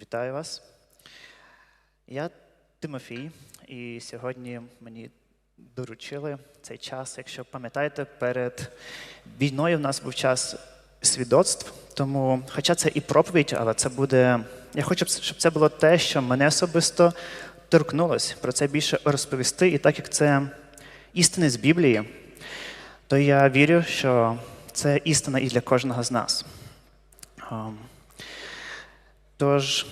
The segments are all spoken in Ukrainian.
Вітаю вас. Я Тимофій, і сьогодні мені доручили цей час. Якщо пам'ятаєте, перед війною в нас був час свідоцтв. Тому, хоча це і проповідь, але це буде. Я хочу, щоб це було те, що мене особисто торкнулось про це більше розповісти. І так як це істини з Біблії, то я вірю, що це істина і для кожного з нас. Тож,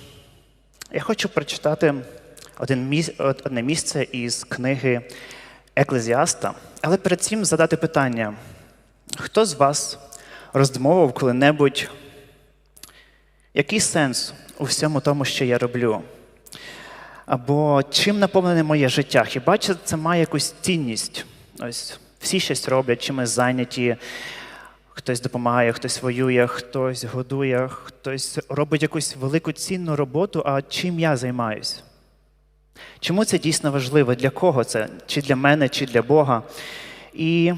я хочу прочитати одне місце із книги Еклезіаста, але перед цим задати питання: хто з вас роздумовував коли-небудь, який сенс у всьому тому, що я роблю? Або чим наповнене моє життя? Хіба це має якусь цінність? Ось всі щось роблять, чимось зайняті. Хтось допомагає, хтось воює, хтось годує, хтось робить якусь велику цінну роботу, а чим я займаюся? Чому це дійсно важливо? Для кого це? Чи для мене, чи для Бога? І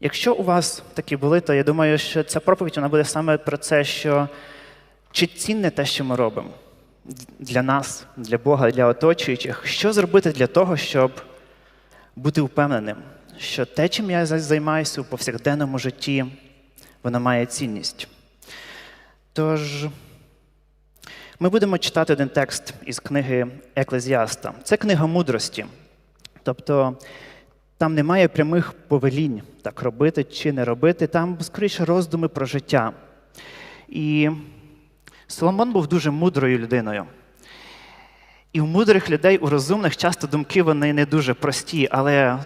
якщо у вас такі були, то я думаю, що ця проповідь вона буде саме про це, що чи цінне те, що ми робимо для нас, для Бога, для оточуючих, що зробити для того, щоб бути впевненим? Що те, чим я займаюся у повсякденному житті, воно має цінність. Тож, ми будемо читати один текст із книги Еклезіаста. Це книга мудрості. Тобто там немає прямих повелінь, так робити чи не робити, там скоріше роздуми про життя. І Соломон був дуже мудрою людиною. І у мудрих людей, у розумних, часто думки вони не дуже прості, але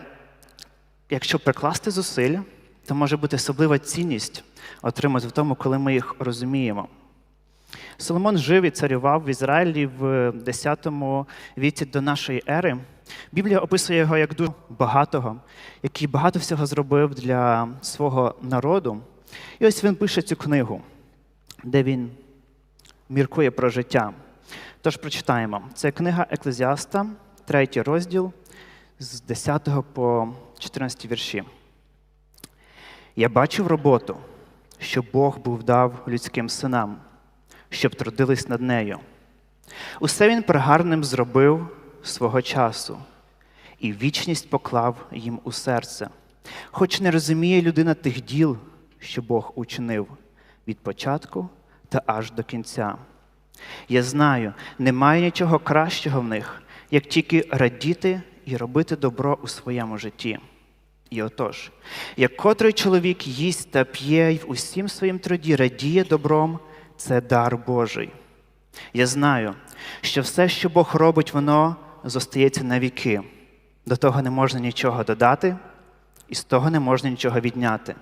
якщо прикласти зусиль, то може бути особлива цінність отримати в тому, коли ми їх розуміємо. Соломон жив і царював в Ізраїлі в 10 віці до нашої ери. Біблія описує його як дуже багатого, який багато всього зробив для свого народу. І ось він пише цю книгу, де він міркує про життя. Тож прочитаємо. Це книга Еклезіаста, третій розділ з 10 по 14 вірші. Я бачив роботу, що Бог був дав людським синам, щоб трудились над нею. Усе він пригарним зробив свого часу, і вічність поклав їм у серце, хоч не розуміє людина тих діл, що Бог учинив від початку та аж до кінця. Я знаю, немає нічого кращого в них, як тільки радіти і робити добро у своєму житті. І отож, як котрий чоловік їсть та п'є й в усім своїм труді радіє добром, це дар Божий. Я знаю, що все, що Бог робить, воно зостається на віки. До того не можна нічого додати, і з того не можна нічого відняти.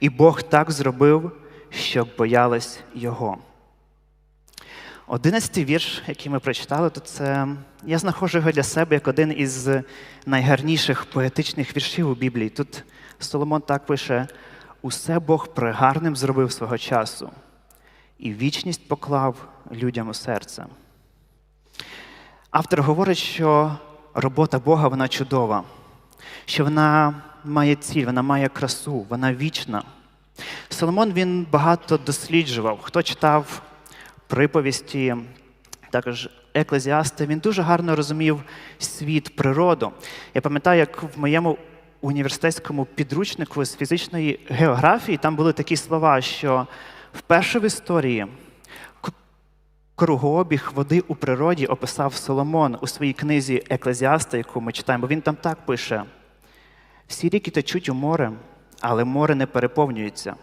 І Бог так зробив, щоб боялись Його. Одинадцятий вірш, який ми прочитали, то це я знаходжу його для себе як один із найгарніших поетичних віршів у Біблії. Тут Соломон так пише: усе Бог пригарним зробив свого часу, і вічність поклав людям у серце. Автор говорить, що робота Бога вона чудова, що вона має ціль, вона має красу, вона вічна. Соломон він багато досліджував. Хто читав приповісті, також еклезіасти, він дуже гарно розумів світ, природу. Я пам'ятаю, як в моєму університетському підручнику з фізичної географії там були такі слова, що вперше в історії кругообіг води у природі описав Соломон у своїй книзі Еклезіаста, яку ми читаємо. Він там так пише: всі ріки течуть у море, але море не переповнюється.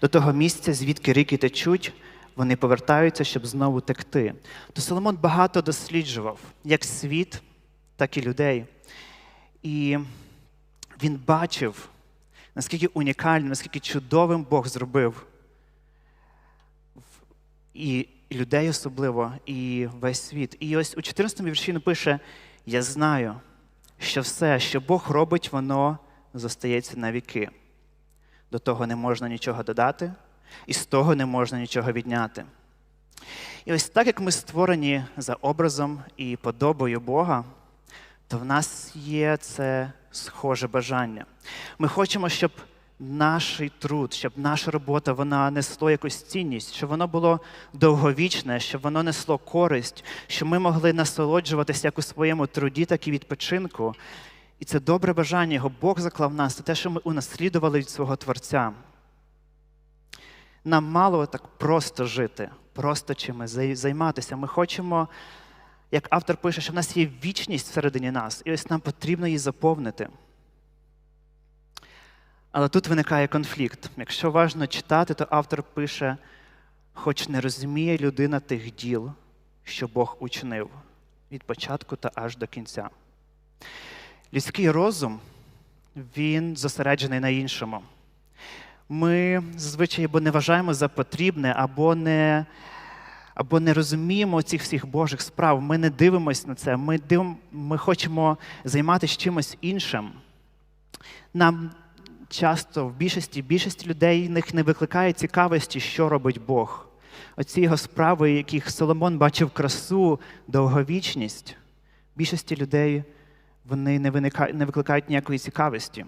До того місця, звідки ріки течуть, вони повертаються, щоб знову текти. То Соломон багато досліджував як світ, так і людей. І він бачив, наскільки унікальним, наскільки чудовим Бог зробив і людей особливо, і весь світ. І ось у 14 му вірші він пише: Я знаю, що все, що Бог робить, воно зостається на віки. До того не можна нічого додати і з того не можна нічого відняти. І ось так як ми створені за образом і подобою Бога, то в нас є це схоже бажання. Ми хочемо, щоб наш труд, щоб наша робота вона несла якусь цінність, щоб воно було довговічне, щоб воно несло користь, щоб ми могли насолоджуватися як у своєму труді, так і відпочинку. І це добре бажання, його Бог заклав в нас, це те, що ми унаслідували від свого Творця. Нам мало так просто жити, просто чимось займатися. Ми хочемо, як автор пише, що в нас є вічність всередині нас, і ось нам потрібно її заповнити. Але тут виникає конфлікт. Якщо уважно читати, то автор пише, хоч не розуміє людина тих діл, що Бог учинив від початку та аж до кінця. Людський розум, він зосереджений на іншому. Ми зазвичай або не вважаємо за потрібне, або не, або не розуміємо цих всіх Божих справ. Ми не дивимося на це. Ми, див, ми хочемо займатися чимось іншим. Нам часто в більшості більшості людей них не викликає цікавості, що робить Бог. Оці його справи, яких Соломон бачив красу, довговічність, більшості людей вони не, виникають, не викликають ніякої цікавості.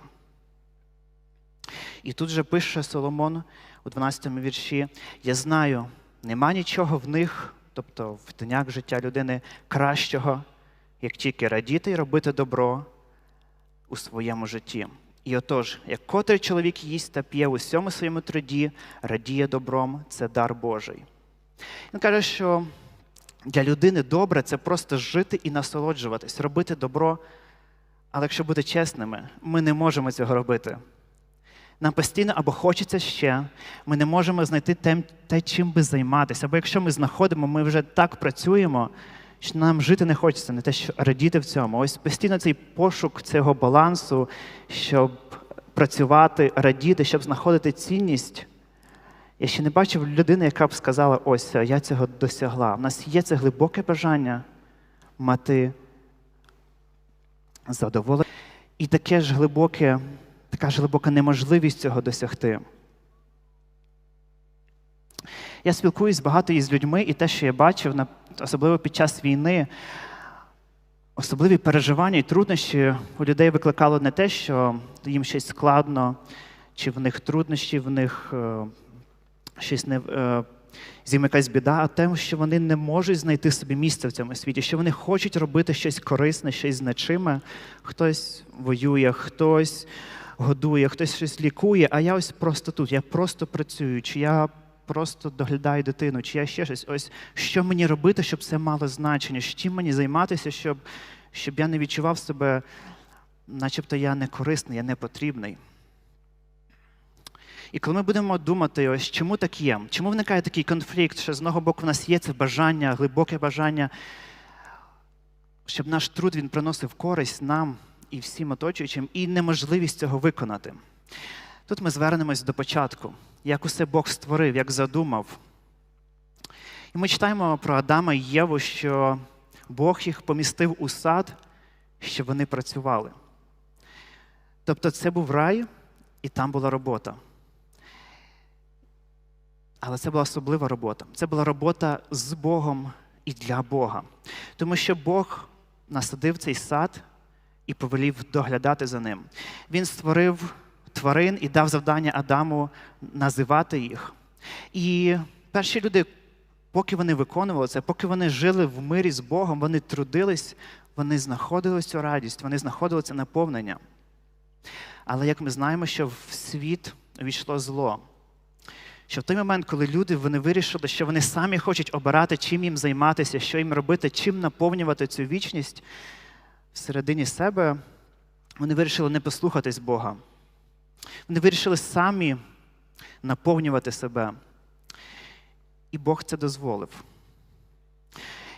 І тут же пише Соломон у 12-му вірші: Я знаю, нема нічого в них, тобто в днях життя людини, кращого, як тільки радіти і робити добро у своєму житті. І отож, як котрий чоловік їсть та п'є у всьому своєму труді, радіє добром, це дар Божий. Він каже, що для людини добре це просто жити і насолоджуватись, робити добро. Але якщо бути чесними, ми не можемо цього робити. Нам постійно або хочеться ще, ми не можемо знайти те, чим би займатися. Або якщо ми знаходимо, ми вже так працюємо, що нам жити не хочеться, не те, що радіти в цьому. Ось постійно цей пошук цього балансу, щоб працювати, радіти, щоб знаходити цінність. Я ще не бачив людини, яка б сказала, ось я цього досягла. У нас є це глибоке бажання мати задоволення. І таке ж глибоке, така ж глибока неможливість цього досягти. Я спілкуюсь багато із людьми, і те, що я бачив, особливо під час війни, особливі переживання і труднощі у людей викликало не те, що їм щось складно, чи в них труднощі, в них е, щось не. Е, з ним якась біда, а те, що вони не можуть знайти собі місце в цьому світі, що вони хочуть робити щось корисне, щось значиме. Хтось воює, хтось годує, хтось щось лікує, а я ось просто тут, я просто працюю, чи я просто доглядаю дитину, чи я ще щось. Ось що мені робити, щоб це мало значення, чим мені займатися, щоб, щоб я не відчував себе, начебто я не корисний, я не потрібний. І коли ми будемо думати, ось чому так є, чому виникає такий конфлікт, що з одного боку в нас є це бажання, глибоке бажання, щоб наш труд він приносив користь нам і всім оточуючим, і неможливість цього виконати. Тут ми звернемось до початку, як усе Бог створив, як задумав. І ми читаємо про Адама і Єву, що Бог їх помістив у сад, щоб вони працювали. Тобто це був рай, і там була робота. Але це була особлива робота. Це була робота з Богом і для Бога. Тому що Бог насадив цей сад і повелів доглядати за ним. Він створив тварин і дав завдання Адаму називати їх. І перші люди, поки вони виконували це, поки вони жили в мирі з Богом, вони трудились, вони знаходили цю радість, вони знаходили це наповнення. Але як ми знаємо, що в світ увійшло зло. Що в той момент, коли люди вони вирішили, що вони самі хочуть обирати, чим їм займатися, що їм робити, чим наповнювати цю вічність всередині себе, вони вирішили не послухатись Бога. Вони вирішили самі наповнювати себе. І Бог це дозволив.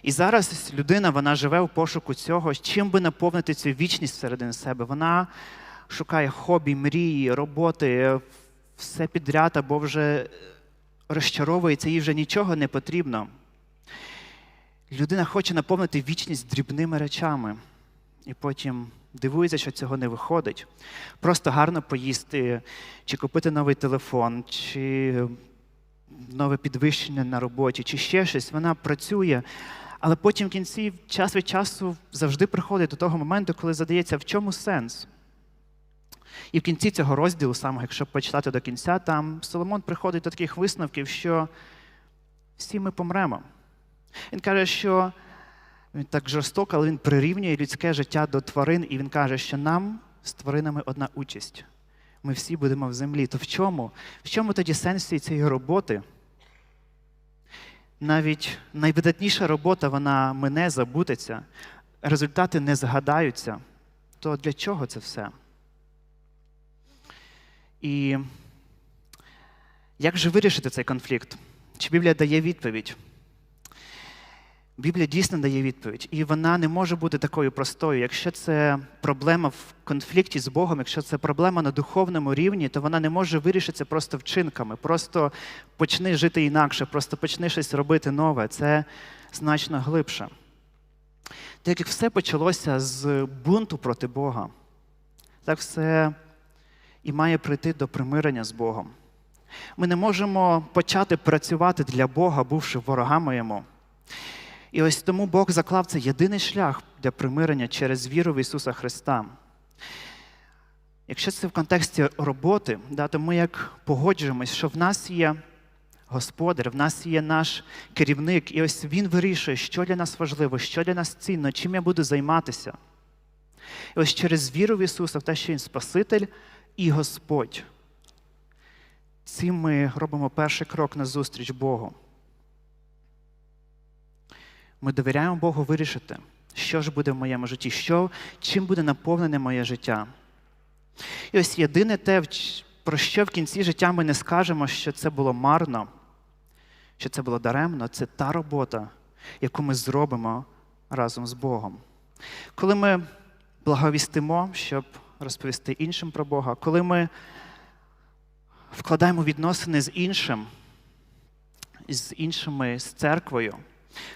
І зараз людина вона живе у пошуку цього, чим би наповнити цю вічність всередині себе. Вона шукає хобі, мрії, роботи, все підряд, або вже розчаровується, їй вже нічого не потрібно. Людина хоче наповнити вічність дрібними речами, і потім дивується, що цього не виходить. Просто гарно поїсти, чи купити новий телефон, чи нове підвищення на роботі, чи ще щось. Вона працює, але потім в кінці час від часу завжди приходить до того моменту, коли задається, в чому сенс? І в кінці цього розділу, саме якщо почитати до кінця, там Соломон приходить до таких висновків, що всі ми помремо. Він каже, що він так жорстоко, але він прирівнює людське життя до тварин, і він каже, що нам з тваринами одна участь. Ми всі будемо в землі. То в чому? В чому тоді сенс цієї роботи? Навіть найвидатніша робота, вона мене забудеться, результати не згадаються. То для чого це все? І як же вирішити цей конфлікт? Чи Біблія дає відповідь? Біблія дійсно дає відповідь, і вона не може бути такою простою. Якщо це проблема в конфлікті з Богом, якщо це проблема на духовному рівні, то вона не може вирішитися просто вчинками. Просто почни жити інакше, просто почни щось робити нове. Це значно глибше. Так як все почалося з бунту проти Бога, так все і має прийти до примирення з Богом. Ми не можемо почати працювати для Бога, бувши ворогами йому. І ось тому Бог заклав це єдиний шлях для примирення через віру в Ісуса Христа. Якщо це в контексті роботи, да, то ми як погоджуємось, що в нас є Господар, в нас є наш керівник, і ось Він вирішує, що для нас важливо, що для нас цінно, чим я буду займатися. І ось через віру в Ісуса, в те, що Він Спаситель і Господь. Цим ми робимо перший крок на зустріч Богу. Ми довіряємо Богу вирішити, що ж буде в моєму житті, що, чим буде наповнене моє життя. І ось єдине те, про що в кінці життя ми не скажемо, що це було марно, що це було даремно, це та робота, яку ми зробимо разом з Богом. Коли ми благовістимо, щоб розповісти іншим про Бога, коли ми вкладаємо відносини з іншим, з іншими, з церквою,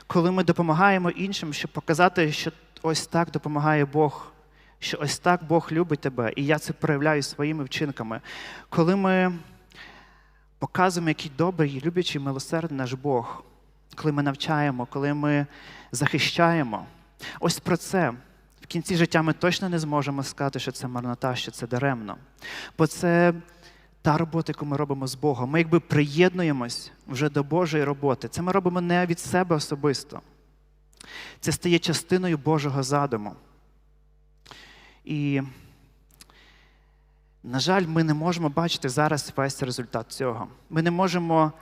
коли ми допомагаємо іншим, щоб показати, що ось так допомагає Бог, що ось так Бог любить тебе, і я це проявляю своїми вчинками. Коли ми показуємо, який добрий, і люблячий, милосердний наш Бог, коли ми навчаємо, коли ми захищаємо, ось про це. В кінці життя ми точно не зможемо сказати, що це марнота, що це даремно. Бо це та робота, яку ми робимо з Богом. Ми якби приєднуємось вже до Божої роботи. Це ми робимо не від себе особисто. Це стає частиною Божого задуму. І, на жаль, ми не можемо бачити зараз весь результат цього. Ми не можемо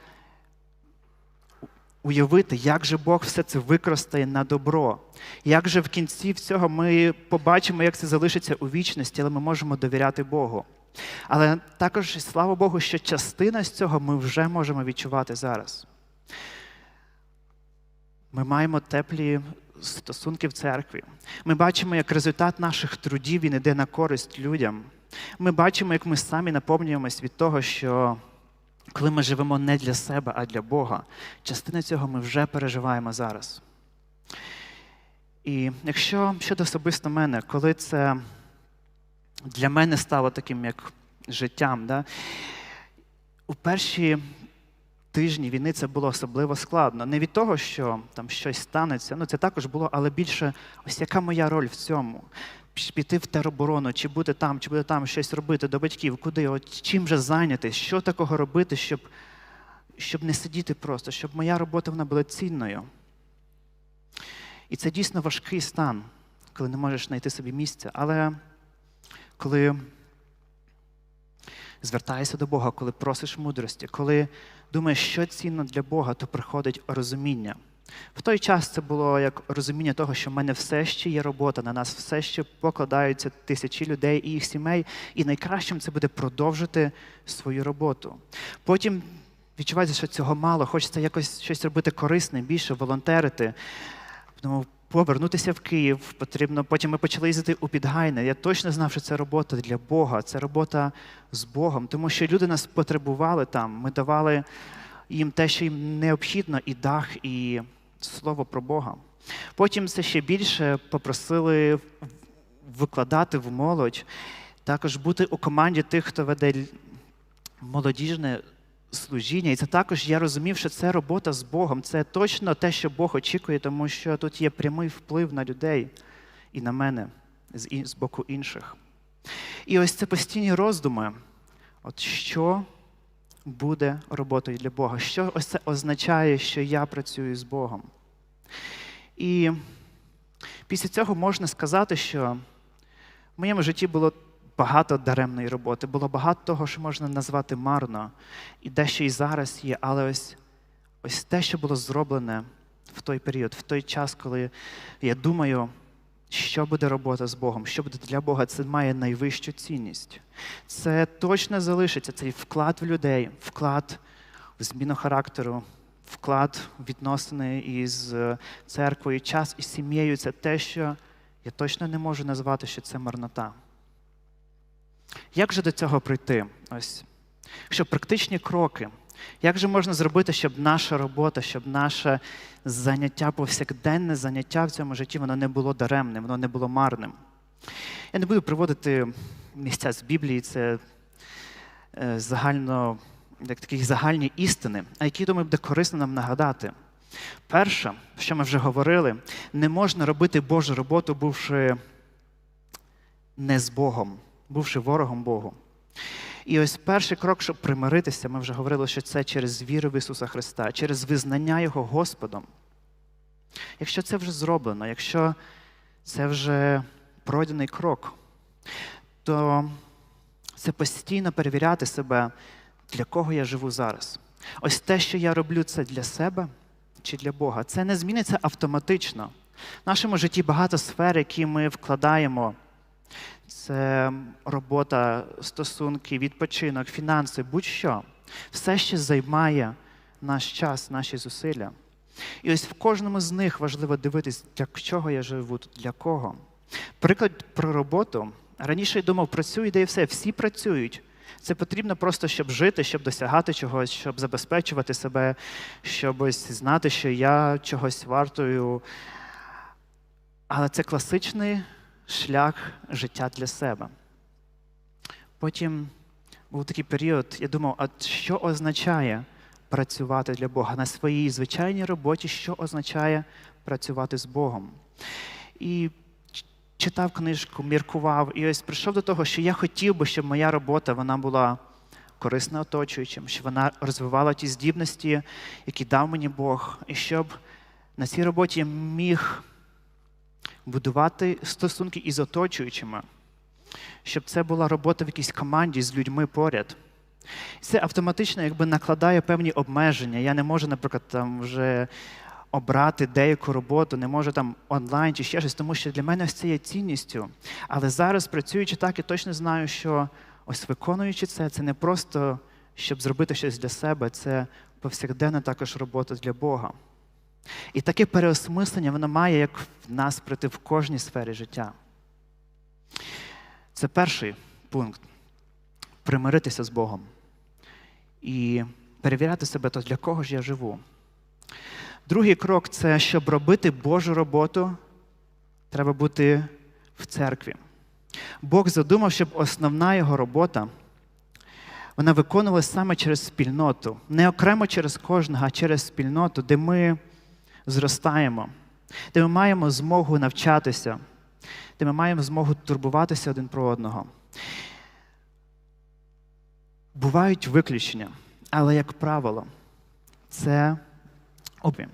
уявити, як же Бог все це використає на добро. Як же в кінці всього ми побачимо, як це залишиться у вічності, але ми можемо довіряти Богу. Але також, слава Богу, що частина з цього ми вже можемо відчувати зараз. Ми маємо теплі стосунки в церкві. Ми бачимо, як результат наших трудів він іде на користь людям. Ми бачимо, як ми самі наповнюємось від того, що коли ми живемо не для себе, а для Бога, частина цього ми вже переживаємо зараз. І якщо щодо особисто мене, коли це для мене стало таким як життям, да, у перші тижні війни це було особливо складно. Не від того, що там щось станеться, ну це також було, але більше ось яка моя роль в цьому? Піти в тероборону, чи бути там, чи бути там щось робити до батьків, куди, от чим же зайнятись, що такого робити, щоб щоб не сидіти просто, щоб моя робота вона була цінною. І це дійсно важкий стан, коли не можеш знайти собі місця. Але коли звертаєшся до Бога, коли просиш мудрості, коли думаєш, що цінно для Бога, то приходить розуміння. В той час це було як розуміння того, що в мене все ще є робота, на нас все ще покладаються тисячі людей і їх сімей, і найкращим це буде продовжити свою роботу. Потім відчувається, що цього мало, хочеться якось щось робити корисне, більше волонтерити. Тому повернутися в Київ потрібно. Потім ми почали їздити у Підгайне. Я точно знав, що це робота для Бога, це робота з Богом, тому що люди нас потребували там. Ми давали їм те, що їм необхідно, і дах, і слово про Бога. Потім це ще більше попросили викладати в молодь, також бути у команді тих, хто веде молодіжне служіння. І це також я розумів, що це робота з Богом. Це точно те, що Бог очікує, тому що тут є прямий вплив на людей і на мене з, боку інших. І ось це постійні роздуми, от що буде роботою для Бога, що ось це означає, що я працюю з Богом. І після цього можна сказати, що в моєму житті було багато даремної роботи, було багато того, що можна назвати марно, і дещо і зараз є, але ось, ось те, що було зроблене в той період, в той час, коли я думаю, що буде робота з Богом, що буде для Бога, це має найвищу цінність. Це точно залишиться цей вклад в людей, вклад в зміну характеру, вклад відносини із е, церквою, час із сім'єю це те, що я точно не можу назвати, що це марнота. Як же до цього прийти? Ось, що практичні кроки. Як же можна зробити, щоб наша робота, щоб наше заняття, повсякденне заняття в цьому житті, воно не було даремним, воно не було марним? Я не буду приводити місця з Біблії, це е, загально, як такі загальні істини, а які, думаю, буде корисно нам нагадати. Перше, що ми вже говорили, не можна робити Божу роботу, бувши не з Богом, бувши ворогом Богу. І ось перший крок, щоб примиритися, ми вже говорили, що це через віру в Ісуса Христа, через визнання Його Господом. Якщо це вже зроблено, якщо це вже пройдений крок, то це постійно перевіряти себе, для кого я живу зараз. Ось те, що я роблю, це для себе чи для Бога. Це не зміниться автоматично. В нашому житті багато сфер, які ми вкладаємо. Це робота, стосунки, відпочинок, фінанси, будь-що. Все ще займає наш час, наші зусилля. І ось в кожному з них важливо дивитись, для чого я живу, для кого. Приклад про роботу. Раніше я думав, працюю, де і все, всі працюють. Це потрібно просто, щоб жити, щоб досягати чогось, щоб забезпечувати себе, щоб ось знати, що я чогось вартую. Але це класичний шлях життя для себе. Потім був такий період, я думав, а що означає працювати для Бога на своїй звичайній роботі, що означає працювати з Богом? І читав книжку, міркував, і ось прийшов до того, що я хотів би, щоб моя робота вона була корисна оточуючим, щоб вона розвивала ті здібності, які дав мені Бог, і щоб на цій роботі міг будувати стосунки із оточуючими, щоб це була робота в якійсь команді з людьми поряд. Це автоматично якби накладає певні обмеження. Я не можу, наприклад, там вже обрати деяку роботу, не можу там онлайн чи ще щось, тому що для мене ось це є цінністю. Але зараз, працюючи так, я точно знаю, що ось виконуючи це, це не просто щоб зробити щось для себе, це повсякденна також робота для Бога. І таке переосмислення воно має як в нас прийти в кожній сфері життя. Це перший пункт примиритися з Богом і перевіряти себе, то для кого ж я живу. Другий крок це щоб робити Божу роботу, треба бути в церкві. Бог задумав, щоб основна його робота вона виконувалася саме через спільноту, не окремо через кожного, а через спільноту, де ми зростаємо, де ми маємо змогу навчатися, де ми маємо змогу турбуватися один про одного. Бувають виключення, але, як правило, це обмін.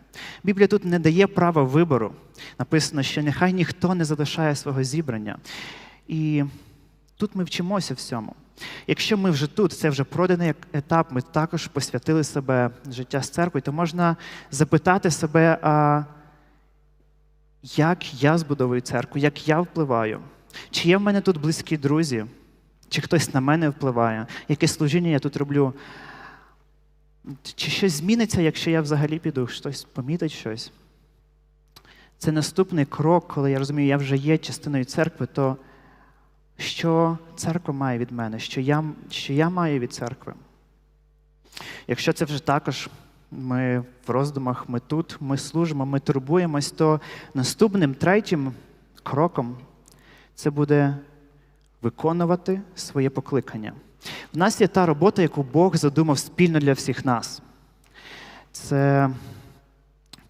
Біблія тут не дає права вибору. Написано, що нехай ніхто не залишає свого зібрання. І тут ми вчимося всьому. Якщо ми вже тут, це вже пройдений етап, ми також посвятили себе життя з церквою, то можна запитати себе, а як я збудовую церкву, як я впливаю? Чи є в мене тут близькі друзі? Чи хтось на мене впливає? Яке служіння я тут роблю? Чи щось зміниться, якщо я взагалі піду, хтось помітить щось? Це наступний крок, коли я розумію, я вже є частиною церкви, то що церква має від мене, що я, що я маю від церкви. Якщо це вже також ми в роздумах, ми тут, ми служимо, ми турбуємось, то наступним третім кроком це буде виконувати своє покликання. В нас є та робота, яку Бог задумав спільно для всіх нас. Це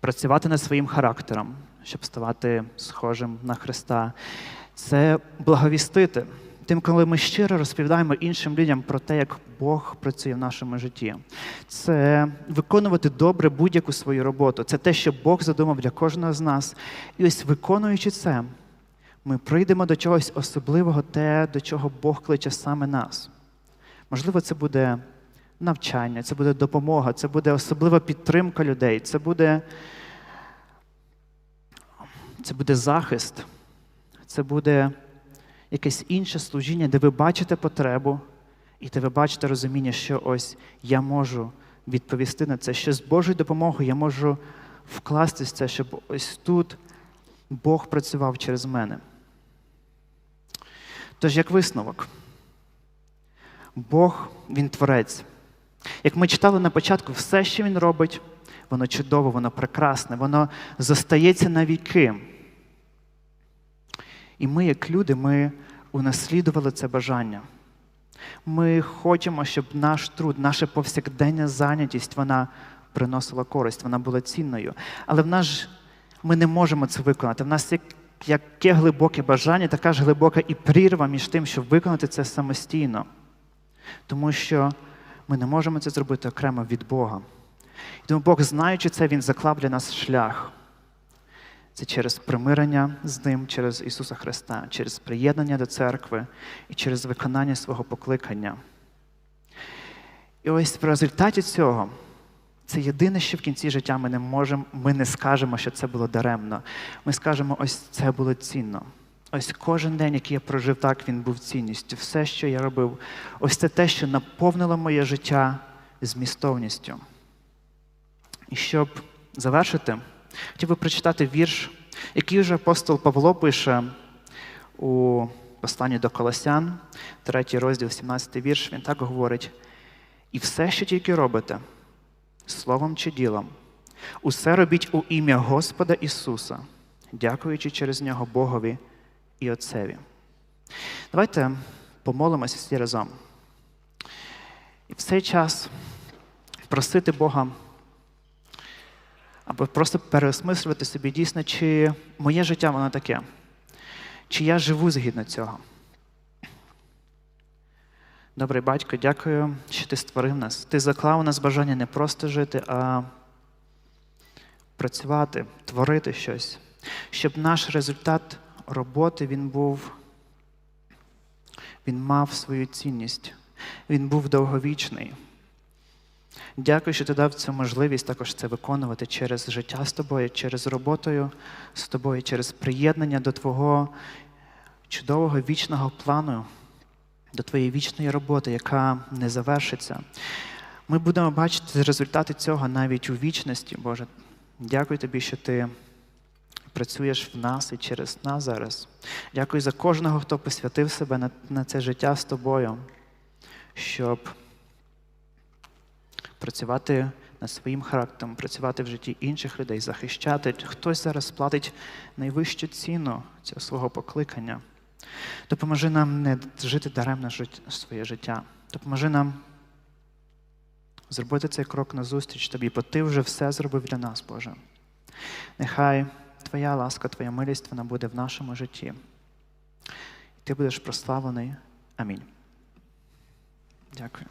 працювати над своїм характером, щоб ставати схожим на Христа. Це благовістити, тим, коли ми щиро розповідаємо іншим людям про те, як Бог працює в нашому житті. Це виконувати добре будь-яку свою роботу. Це те, що Бог задумав для кожного з нас. І ось виконуючи це, ми прийдемо до чогось особливого, те, до чого Бог кличе саме нас. Можливо, це буде навчання, це буде допомога, це буде особлива підтримка людей, це буде, це буде захист, це буде якесь інше служіння, де ви бачите потребу, і де ви бачите розуміння, що ось я можу відповісти на це, що з Божою допомогою я можу вкластись в це, щоб ось тут Бог працював через мене. Тож, як висновок, Бог Він творець. Як ми читали на початку, все, що він робить, воно чудово, воно прекрасне, воно зостається на віки. І ми, як люди, ми унаслідували це бажання. Ми хочемо, щоб наш труд, наша повсякденна зайнятість, вона приносила користь, вона була цінною. Але в нас ж ми не можемо це виконати. В нас є яке глибоке бажання, така ж глибока і прірва між тим, щоб виконати це самостійно. Тому що ми не можемо це зробити окремо від Бога. І тому Бог, знаючи це, Він заклав для нас шлях. Це через примирення з Ним, через Ісуса Христа, через приєднання до церкви і через виконання свого покликання. І ось в результаті цього, це єдине, що в кінці життя ми не можемо, ми не скажемо, що це було даремно. Ми скажемо, ось це було цінно. Ось кожен день, який я прожив так, він був цінністю. Все, що я робив, ось це те, що наповнило моє життя змістовністю. І щоб завершити, хотів би прочитати вірш, який вже апостол Павло пише у посланні до Колосян, 3 розділ, 17 вірш, він так говорить: і все, що тільки робите, словом чи ділом, усе робіть у ім'я Господа Ісуса, дякуючи через нього Богові і Отцеві. Давайте помолимося всі разом. І в цей час просити Бога або просто переосмислювати собі дійсно, чи моє життя воно таке, чи я живу згідно цього. Добрий батько, дякую, що ти створив нас. Ти заклав у нас бажання не просто жити, а працювати, творити щось, щоб наш результат роботи він був, він мав свою цінність, він був довговічний. Дякую, що ти дав цю можливість також це виконувати через життя з тобою, через роботою з тобою, через приєднання до Твого чудового вічного плану, до Твоєї вічної роботи, яка не завершиться. Ми будемо бачити результати цього навіть у вічності, Боже. Дякую тобі, що ти працюєш в нас і через нас зараз. Дякую за кожного, хто посвятив себе на, на це життя з тобою, щоб працювати над своїм характером, працювати в житті інших людей, захищати. Хтось зараз платить найвищу ціну цього свого покликання. Допоможи нам не жити даремно своє життя. Допоможи нам зробити цей крок назустріч тобі, бо ти вже все зробив для нас, Боже. Нехай Твоя ласка, Твоя милість вона буде в нашому житті. І ти будеш прославлений. Амінь. Дякую.